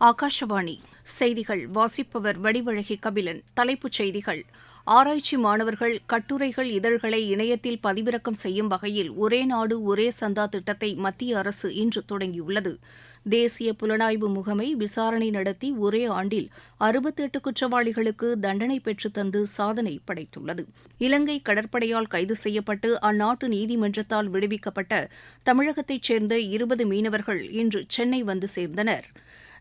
ஆகாஷவாணி. செய்திகள் வாசிப்பவர் வடிவழகி கபிலன். தலைப்புச் செய்திகள். ஆராய்ச்சி மாணவர்கள் கட்டுரைகள் இதழ்களை இணையத்தில் பதிவிறக்கம் செய்யும் வகையில் ஒரே நாடு ஒரே சந்தா திட்டத்தை மத்திய அரசு இன்று தொடங்கியுள்ளது. தேசிய புலனாய்வு முகமை விசாரணை நடத்தி ஒரே ஆண்டில் அறுபத்தெட்டு குற்றவாளிகளுக்கு தண்டனை பெற்றுத்தந்து சாதனை படைத்துள்ளது. இலங்கை கடற்படையால் கைது செய்யப்பட்டு அந்நாட்டு நீதிமன்றத்தால் விடுவிக்கப்பட்ட தமிழகத்தைச் சேர்ந்த இருபது மீனவர்கள் இன்று சென்னை வந்து சேர்ந்தனர்.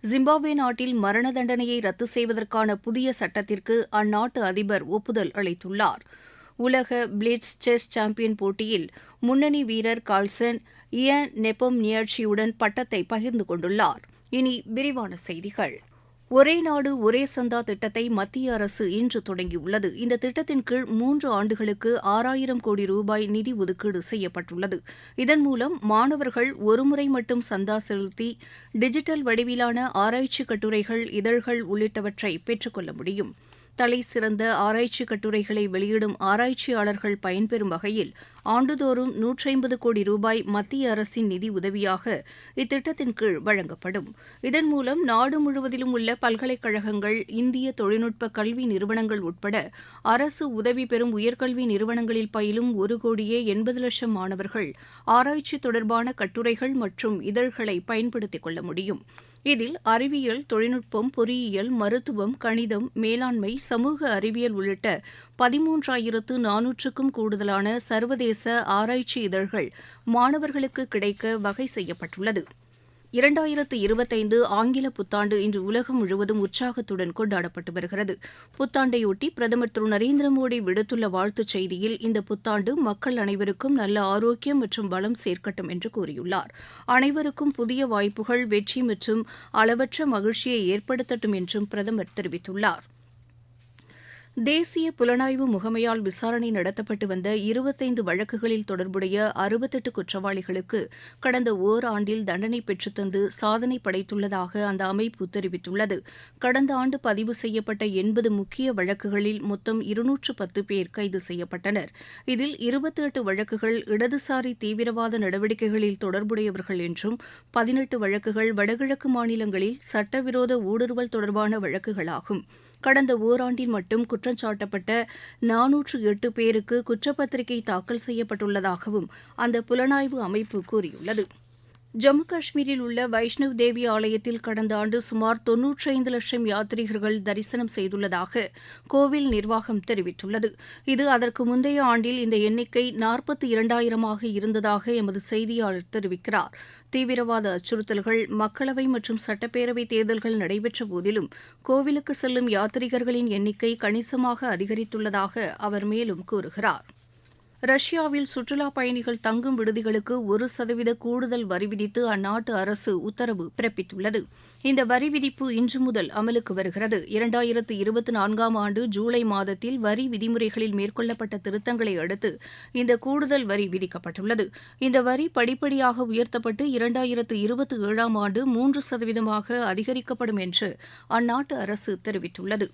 ஜிம்பாப்வே நாட்டில் மரண தண்டனையை ரத்து செய்வதற்கான புதிய சட்டத்திற்கு அந்நாட்டு அதிபர் ஒப்புதல் அளித்துள்ளார். உலக பிளிட்ஸ் செஸ் சாம்பியன் போட்டியில் முன்னணி வீரர் கால்சன் இயன் நெப்போம் நியர்ச்சியுடன் பட்டத்தை பகிர்ந்து கொண்டுள்ளார். இனி விரிவான செய்திகள். ஒரே நாடு ஒரே சந்தா திட்டத்தை மத்திய அரசு இன்று தொடங்கியுள்ளது. இந்த திட்டத்தின் கீழ் மூன்று ஆண்டுகளுக்கு ஆறாயிரம் கோடி ரூபாய் நிதி ஒதுக்கீடு செய்யப்பட்டுள்ளது. இதன் மூலம் மாணவர்கள் ஒருமுறை மட்டும் சந்தா செலுத்தி டிஜிட்டல் வடிவிலான ஆராய்ச்சி கட்டுரைகள் இதழ்கள் உள்ளிட்டவற்றை பெற்றுக்கொள்ள முடியும். தலை சிறந்த ஆராய்ச்சி கட்டுரைகளை வெளியிடும் ஆராய்ச்சியாளர்கள் பயன்பெறும் வகையில் ஆண்டுதோறும் நூற்றைம்பது கோடி ரூபாய் மத்திய அரசின் நிதி உதவியாக இத்திட்டத்தின் கீழ் வழங்கப்படும். இதன் மூலம் நாடு முழுவதிலும் உள்ள பல்கலைக்கழகங்கள் இந்திய தொழில்நுட்ப கல்வி நிறுவனங்கள் உட்பட அரசு உதவி பெறும் உயர்கல்வி நிறுவனங்களில் பயிலும் ஒரு கோடியே எண்பது லட்சம் மாணவர்கள் ஆராய்ச்சி தொடர்பான கட்டுரைகள் மற்றும் இதழ்களை பயன்படுத்திக் கொள்ள முடியும். இதில் அறிவியல் தொழில்நுட்பம் பொறியியல் மருத்துவம் கணிதம் மேலாண்மை சமூக அறிவியல் உள்ளிட்ட பதிமூன்றாயிரத்து நானூற்றுக்கும் கூடுதலான சர்வதேச ஆராய்ச்சி இதழ்கள் மாணவர்களுக்கு கிடைக்க வகை செய்யப்பட்டுள்ளது. இரண்டாயிரத்து இருபத்தைந்து ஆங்கில புத்தாண்டு இன்று உலகம் முழுவதும் உற்சாகத்துடன் கொண்டாடப்பட்டு வருகிறது. புத்தாண்டையொட்டி பிரதமர் திரு நரேந்திர மோடி விடுத்துள்ள வாழ்த்துச் செய்தியில் இந்த புத்தாண்டு மக்கள் அனைவருக்கும் நல்ல ஆரோக்கியம் மற்றும் பலம் சேர்க்கட்டும் என்று கூறியுள்ளார். அனைவருக்கும் புதிய வாய்ப்புகள் வெற்றி மற்றும் அளவற்ற மகிழ்ச்சியை ஏற்படுத்தட்டும் என்றும் பிரதமர் தெரிவித்துள்ளார். தேசிய புலனாய்வு முகமையால் விசாரணை நடத்தப்பட்டு வந்த இருபத்தைந்து வழக்குகளில் தொடர்புடைய அறுபத்தெட்டு குற்றவாளிகளுக்கு கடந்த ஓராண்டில் தண்டனை பெற்றுத்தந்து சாதனை படைத்துள்ளதாக அந்த அமைப்பு தெரிவித்துள்ளது. கடந்த ஆண்டு பதிவு செய்யப்பட்ட எண்பது முக்கிய வழக்குகளில் மொத்தம் இருநூற்று பத்து பேர் கைது செய்யப்பட்டனர். இதில் இருபத்தி எட்டு வழக்குகள் இடதுசாரி தீவிரவாத நடவடிக்கைகளில் தொடர்புடையவர்கள் என்றும் பதினெட்டு வழக்குகள் வடகிழக்கு மாநிலங்களில் சட்டவிரோத ஊடுருவல் தொடர்பான வழக்குகளாகும். கடந்த ஓராண்டில் மட்டும் குற்றம் சாட்டப்பட்ட நானூற்று எட்டு பேருக்கு குற்றப்பத்திரிகை தாக்கல் செய்யப்பட்டுள்ளதாகவும் அந்த புலனாய்வு அமைப்பு கூறியுள்ளது. ஜம்மு காஷ்மீரில் உள்ள வைஷ்ணவ் தேவி ஆலயத்தில் கடந்த ஆண்டு சுமார் தொன்னூற்றைந்து லட்சம் யாத்ரீகர்கள் தரிசனம் செய்துள்ளதாக கோவில் நிர்வாகம் தெரிவித்துள்ளது. இது அதற்கு முந்தைய ஆண்டில் இந்த எண்ணிக்கை நாற்பத்தி இரண்டாயிரமாக இருந்ததாக எமது செய்தியாளர் தெரிவிக்கிறார். தீவிரவாத அச்சுறுத்தல்கள் மக்களவை மற்றும் சட்டப்பேரவை தேர்தல்கள் நடைபெற்ற போதிலும் கோவிலுக்கு செல்லும் யாத்ரீகர்களின் எண்ணிக்கை கணிசமாக அதிகரித்துள்ளதாக அவர் மேலும் கூறுகிறார். ரஷ்யாவில் சுற்றுலாப் பயணிகள் தங்கும் விடுதிகளுக்கு ஒரு சதவீத கூடுதல் வரி விதித்து அந்நாட்டு அரசு உத்தரவு பிறப்பித்துள்ளது. இந்த வரி விதிப்பு இன்று முதல் அமலுக்கு வருகிறது. இரண்டாயிரத்து இருபத்தி நான்காம் ஆண்டு ஜூலை மாதத்தில் வரி விதிமுறைகளில் மேற்கொள்ளப்பட்ட திருத்தங்களை அடுத்து இந்த கூடுதல் வரி விதிக்கப்பட்டுள்ளது. இந்த வரி படிப்படியாக உயர்த்தப்பட்டு இரண்டாயிரத்து இருபத்தி ஏழாம் ஆண்டு மூன்று சதவீதமாக அதிகரிக்கப்படும் என்று அந்நாட்டு அரசு தெரிவித்துள்ளது.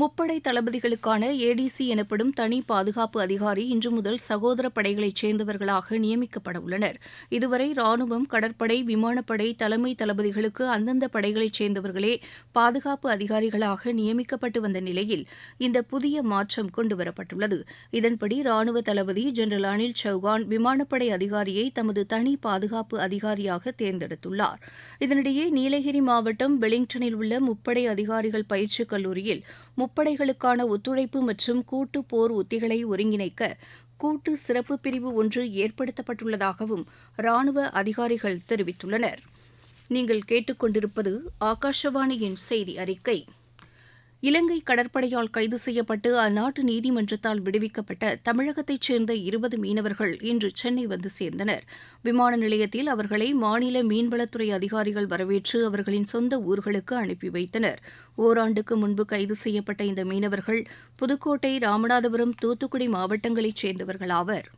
முப்படை தளபதிகளுக்கான ஏடிசி எனப்படும் தனி பாதுகாப்பு அதிகாரி இன்று முதல் சகோதர படைகளைச் சேர்ந்தவர்களாக நியமிக்கப்பட உள்ளனர். இதுவரை ராணுவம் கடற்படை விமானப்படை தலைமை தளபதிகளுக்கு அந்தந்த படைகளைச் சேர்ந்தவர்களே பாதுகாப்பு அதிகாரிகளாக நியமிக்கப்பட்டு வந்த நிலையில் இந்த புதிய மாற்றம் கொண்டுவரப்பட்டுள்ளது. இதன்படி ராணுவ தளபதி ஜெனரல் அனில் சௌகான் விமானப்படை அதிகாரியை தமது தனி பாதுகாப்பு அதிகாரியாக தேர்ந்தெடுத்துள்ளார். இதனிடையே நீலகிரி மாவட்டம் வெலிங்டனில் உள்ள முப்படை அதிகாரிகள் பயிற்சிக் கல்லூரியில் முப்படைகளுக்கான ஒத்துழைப்பு மற்றும் கூட்டு போர் உத்திகளை ஒருங்கிணைக்க கூட்டு சிறப்பு பிரிவு ஒன்று ஏற்படுத்தப்பட்டுள்ளதாகவும் ராணுவ அதிகாரிகள் தெரிவித்துள்ளனர். நீங்கள் கேட்டுக்கொண்டிருப்பது ஆகாஷவாணியின் செய்தி அறிக்கை. இலங்கை கடற்படையால் கைது செய்யப்பட்டு அந்நாட்டு நீதிமன்றத்தால் விடுவிக்கப்பட்ட தமிழகத்தைச் சேர்ந்த இருபது மீனவர்கள் இன்று சென்னை வந்து சேர்ந்தனர். விமான நிலையத்தில் அவர்களை மாநில மீன்வளத்துறை அதிகாரிகள் வரவேற்று அவர்களின் சொந்த ஊர்களுக்கு அனுப்பி வைத்தனர். ஓராண்டுக்கு முன்பு கைது செய்யப்பட்ட இந்த மீனவர்கள் புதுக்கோட்டை ராமநாதபுரம் தூத்துக்குடி மாவட்டங்களைச் சேர்ந்தவர்கள் ஆவர்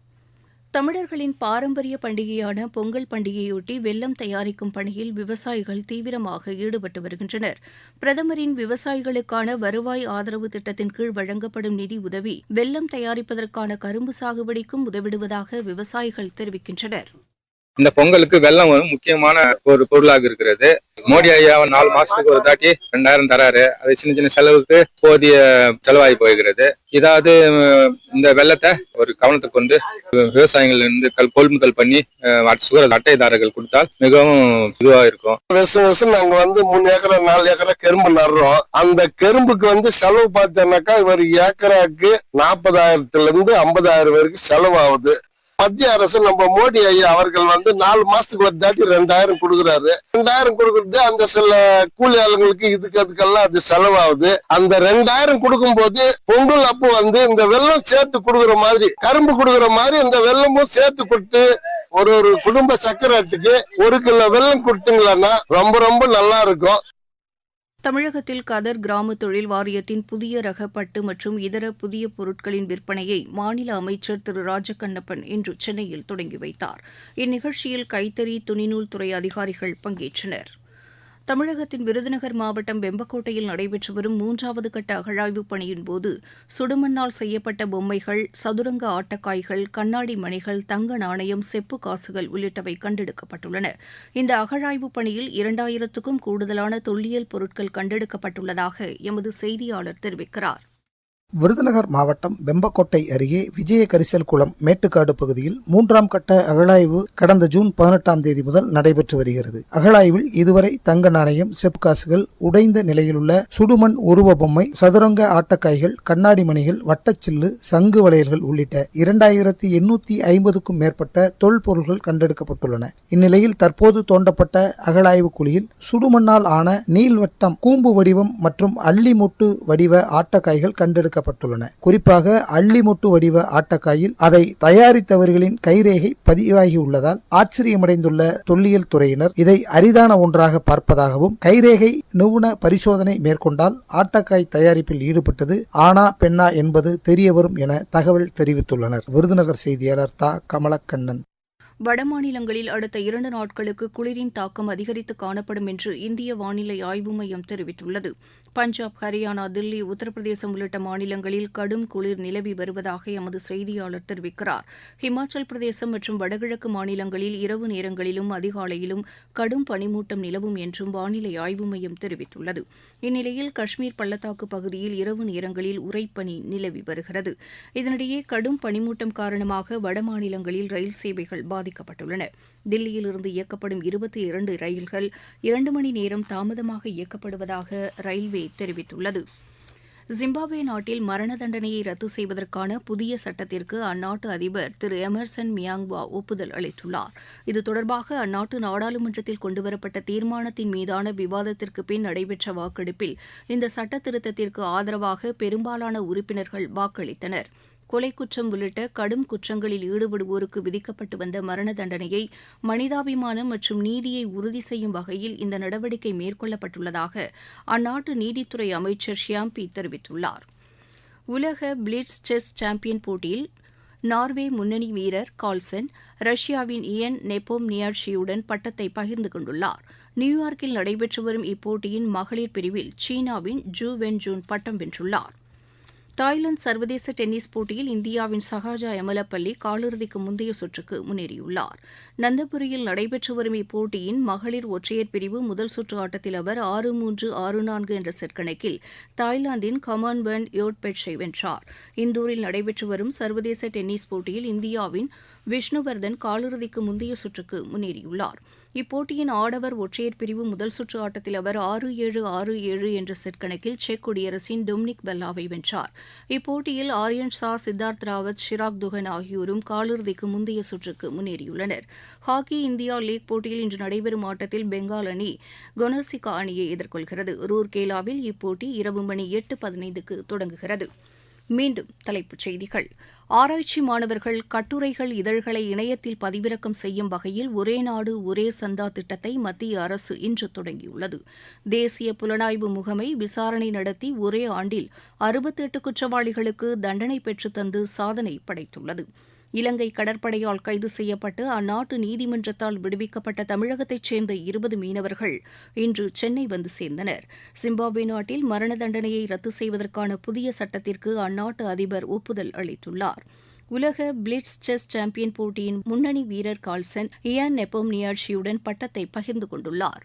தமிழர்களின் பாரம்பரிய பண்டிகையான பொங்கல் பண்டிகையொட்டி வெல்லம் தயாரிக்கும் பணியில் விவசாயிகள் தீவிரமாக ஈடுபட்டு வருகின்றனர். பிரதமரின் விவசாயிகளுக்கான வருவாய் ஆதரவு திட்டத்தின் கீழ் வழங்கப்படும் நிதி உதவி வெல்லம் தயாரிப்பதற்கான கரும்பு சாகுபடிக்கும் உதவிடுவதாக விவசாயிகள் தெரிவிக்கின்றனர். இந்த பொங்கலுக்கு வெள்ளம் ஒரு முக்கியமான ஒரு பொருளாக இருக்கிறது. மோடி ஐயா நாலு மாசத்துக்கு ஒரு தாட்டி ரெண்டாயிரம் தராரு. அது சின்ன சின்ன செலவுக்கு போதிய செலவாகி போகிறது. இதாவது இந்த வெள்ளத்தை ஒரு கவனத்தை கொண்டு விவசாயிகள் இருந்து கல் கொள்முதல் பண்ணி அஹ், சுகர் அட்டைதாரர்கள் கொடுத்தால் மிகவும் இதுவா இருக்கும். வருஷம் வருஷம் நாங்க வந்து மூணு ஏக்கர் நாலு ஏக்கரா கரும்பு நடுறோம். அந்த கரும்புக்கு வந்து செலவு பார்த்தோம்னாக்கா ஒரு ஏக்கராக்கு நாற்பதாயிரத்துல இருந்து ஐம்பதாயிரம் வரைக்கும் செலவாகுது. மத்திய அரசு நம்ம மோடி ஐயா அவர்கள் வந்து நாலு மாசத்துக்கு ஒரு தாட்டி ரெண்டாயிரம் கொடுக்குறாரு. ரெண்டாயிரம் கொடுக்கறது அந்த சில கூலி ஆளுங்களுக்கு இதுக்கு அதுக்கெல்லாம் அது செலவாகுது. அந்த ரெண்டாயிரம் கொடுக்கும்போது பொங்கல் அப்போ வந்து இந்த வெள்ளம் சேர்த்து கொடுக்குற மாதிரி கரும்பு கொடுக்குற மாதிரி இந்த வெள்ளமும் சேர்த்து கொடுத்து ஒரு ஒரு குடும்ப சக்கராட்டுக்கு ஒரு கிலோ வெள்ளம் கொடுத்தீங்களன்னா ரொம்ப ரொம்ப நல்லா இருக்கும். தமிழகத்தில் கதர் கிராம தொழில் வாரியத்தின் புதிய ரக பட்டு மற்றும் இதர புதிய பொருட்களின் விற்பனையை மாநில அமைச்சர் திரு ராஜகண்ணப்பன் இன்று சென்னையில் தொடங்கி வைத்தார். இந்நிகழ்ச்சியில் கைத்தறி துணிநூல் துறை அதிகாரிகள் பங்கேற்றனர். தமிழகத்தின் விருதுநகர் மாவட்டம் வெம்பக்கோட்டையில் நடைபெற்று வரும் மூன்றாவது கட்ட அகழாய்வுப் பணியின் போது சுடுமண்ணால் செய்யப்பட்ட பொம்மைகள் சதுரங்க ஆட்டக்காய்கள் கண்ணாடி மணிகள் தங்க நாணயம் செப்பு காசுகள் உள்ளிட்டவை கண்டெடுக்கப்பட்டுள்ளன. இந்த அகழாய்வுப் பணியில் இரண்டாயிரத்துக்கும் கூடுதலான தொல்லியல் பொருட்கள் கண்டெடுக்கப்பட்டுள்ளதாக எமது செய்தியாளர் தெரிவிக்கிறார். விருதுநகர் மாவட்டம் வெம்பக்கோட்டை அருகே விஜய கரிசல் குளம் மேட்டுக்காடு பகுதியில் மூன்றாம் கட்ட அகழாய்வு கடந்த ஜூன் பதினெட்டாம் தேதி முதல் நடைபெற்று வருகிறது. அகழாய்வில் இதுவரை தங்க நாணயம் செப்காசுகள் உடைந்த நிலையிலுள்ள சுடுமண் உருவ பொம்மை சதுரங்க ஆட்டக்காய்கள் கண்ணாடி மணிகள் வட்டச்சில்லு சங்கு வளையல்கள் உள்ளிட்ட இரண்டாயிரத்தி எண்ணூத்தி ஐம்பதுக்கும் மேற்பட்ட தொல்பொருள்கள் கண்டெடுக்கப்பட்டுள்ளன. இந்நிலையில் தற்போது தோண்டப்பட்ட அகழாய்வு குழியில் சுடுமண்ணால் ஆன நீள்வட்டம் கூம்பு வடிவம் மற்றும் அள்ளிமுட்டு வடிவ ஆட்டக்காய்கள் கண்டெடுக்க கண்டெடுக்கப்பட்டுள்ளன குறிப்பாக அள்ளிமுட்டு வடிவ ஆட்டக்காயில் அதை தயாரித்தவர்களின் கைரேகை பதிவாகியுள்ளதால் ஆச்சரியமடைந்துள்ள தொல்லியல் துறையினர் இதை அரிதான ஒன்றாக பார்ப்பதாகவும் கைரேகை நிபுண பரிசோதனை மேற்கொண்டால் ஆட்டக்காய் தயாரிப்பில் ஈடுபட்டது ஆனா பெண்ணா என்பது தெரியவரும் என தகவல் தெரிவித்துள்ளனர். விருதுநகர் செய்தியாளர் தா. கமலக்கண்ணன். வடமாநிலங்களில் அடுத்த இரண்டு நாட்களுக்கு குளிரின் தாக்கம் அதிகரித்து காணப்படும் என்று இந்திய வானிலை ஆய்வு மையம் தெரிவித்துள்ளது. பஞ்சாப் ஹரியானா தில்லி உத்தரப்பிரதேசம் உள்ளிட்ட மாநிலங்களில் கடும் குளிர் நிலவி வருவதாக எமது செய்தியாளர் தெரிவிக்கிறார். ஹிமாச்சல் பிரதேசம் மற்றும் வடகிழக்கு மாநிலங்களில் இரவு நேரங்களிலும் அதிகாலையிலும் கடும் பனிமூட்டம் நிலவும் என்றும் வானிலை ஆய்வு மையம் தெரிவித்துள்ளது. இந்நிலையில் காஷ்மீர் பள்ளத்தாக்கு பகுதியில் இரவு நேரங்களில் உறைப்பனி நிலவி வருகிறது. இதனிடையே கடும் பனிமூட்டம் காரணமாக வடமாநிலங்களில் ரயில் சேவைகள் பாதிக்கப்பட்டுள்ளன. தில்லியில் இருந்து இயக்கப்படும் இருபத்தி இரண்டு ரயில்கள் இரண்டு மணி நேரம் தாமதமாக இயக்கப்படுவதாக ரயில்வே தெரிவித்துள்ளது. ஜிம்பாப்வே நாட்டில் மரண தண்டனையை ரத்து செய்வதற்கான புதிய சட்டத்திற்கு அந்நாட்டு அதிபர் திரு எமர்சன் மியாங்வா ஒப்புதல் அளித்துள்ளார். இது தொடர்பாக அந்நாட்டு நாடாளுமன்றத்தில் கொண்டுவரப்பட்ட தீர்மானத்தின் மீதான விவாதத்திற்கு பின் நடைபெற்ற வாக்கெடுப்பில் இந்த சட்ட திருத்தத்திற்கு ஆதரவாக பெரும்பாலான உறுப்பினர்கள் வாக்களித்தனா் கொலை குற்றம் உள்ளிட்ட கடும் குற்றங்களில் ஈடுபடுவோருக்கு விதிக்கப்பட்டு வந்த மரண தண்டனையை மனிதாபிமானம் மற்றும் நீதியை உறுதி செய்யும் வகையில் இந்த நடவடிக்கை மேற்கொள்ளப்பட்டுள்ளதாக அந்நாட்டு நீதித்துறை அமைச்சர் ஷியாம்பி தெரிவித்துள்ளார். உலக பிளிட்ஸ் செஸ் சாம்பியன் போட்டியில் நார்வே முன்னணி வீரர் கால்சன் ரஷ்யாவின் இயன் நெப்போம் நியாட்சியுடன் பட்டத்தை பகிர்ந்து கொண்டுள்ளார். நியூயார்க்கில் நடைபெற்று வரும் இப்போட்டியின் மகளிர் பிரிவில் சீனாவின் ஜூ வென் ஜூன் பட்டம் வென்றுள்ளார். தாய்லாந்து சர்வதேச டென்னிஸ் போட்டியில் இந்தியாவின் சஹாஜா எமலப்பள்ளி காலிறுதிக்கு முந்தைய சுற்றுக்கு முன்னேறியுள்ளார். நந்தபுரியில் நடைபெற்று வரும் இப்போட்டியின் மகளிர் ஒற்றையர் பிரிவு முதல் சுற்று ஆட்டத்தில் அவர் ஆறு மூன்று ஆறு நான்கு என்ற செட் கணக்கில் தாய்லாந்தின் கமான்வென் யோட்பெட்ஷை வென்றார். இந்தூரில் நடைபெற்று வரும் சர்வதேச டென்னிஸ் போட்டியில் இந்தியாவின் விஷ்ணுவர்தன் காலிறுதிக்கு முந்தைய சுற்றுக்கு முன்னேறியுள்ளார். இப்போட்டியின் ஆடவர் ஒற்றையர் பிரிவு முதல் சுற்று ஆட்டத்தில் அவர் ஆறு ஏழு ஆறு ஏழு என்ற செட் கணக்கில் செக் குடியரசின் டொமினிக் பெல்லாவை வென்றார். இப்போட்டியில் ஆரியன் ஷா சித்தார்த் ராவத் ஷிராக் துகன் ஆகியோரும் காலிறுதிக்கு முந்தைய சுற்றுக்கு முன்னேறியுள்ளனர். ஹாக்கி இந்தியா லீக் போட்டியில் இன்று நடைபெறும் ஆட்டத்தில் பெங்கால் அணி கொனோசிகா அணியை எதிர்கொள்கிறது. ரூர்கேலாவில் இப்போட்டி இரவு மணி எட்டு பதினைந்துக்கு தொடங்குகிறது. மீண்டும் தலைப்புச் செய்திகள். ஆராய்ச்சி மாணவர்கள் கட்டுரைகள் இதழ்களை இணையத்தில் பதிவிறக்கம் செய்யும் வகையில் ஒரே நாடு ஒரே சந்தா திட்டத்தை மத்திய அரசு இன்று தொடங்கியுள்ளது. தேசிய புலனாய்வு முகமை விசாரணை நடத்தி ஒரே ஆண்டில் அறுபத்தெட்டு குற்றவாளிகளுக்கு தண்டனை பெற்றுத்தந்து சாதனை படைத்துள்ளது. இலங்கை கடற்படையால் கைது செய்யப்பட்டு அந்நாட்டு நீதிமன்றத்தால் விடுவிக்கப்பட்ட தமிழகத்தைச் சேர்ந்த இருபது மீனவர்கள் இன்று சென்னை வந்து சேர்ந்தனர். சிம்பாப்வே நாட்டில் மரண தண்டனையை ரத்து செய்வதற்கான புதிய சட்டத்திற்கு அந்நாட்டு அதிபர் ஒப்புதல் அளித்துள்ளார். உலக பிளிட்ஸ் செஸ் சாம்பியன் போட்டியின் முன்னணி வீரர் கால்சன் இயான் நெப்போம் நியாட்சியுடன் பட்டத்தை பகிர்ந்து கொண்டுள்ளார்.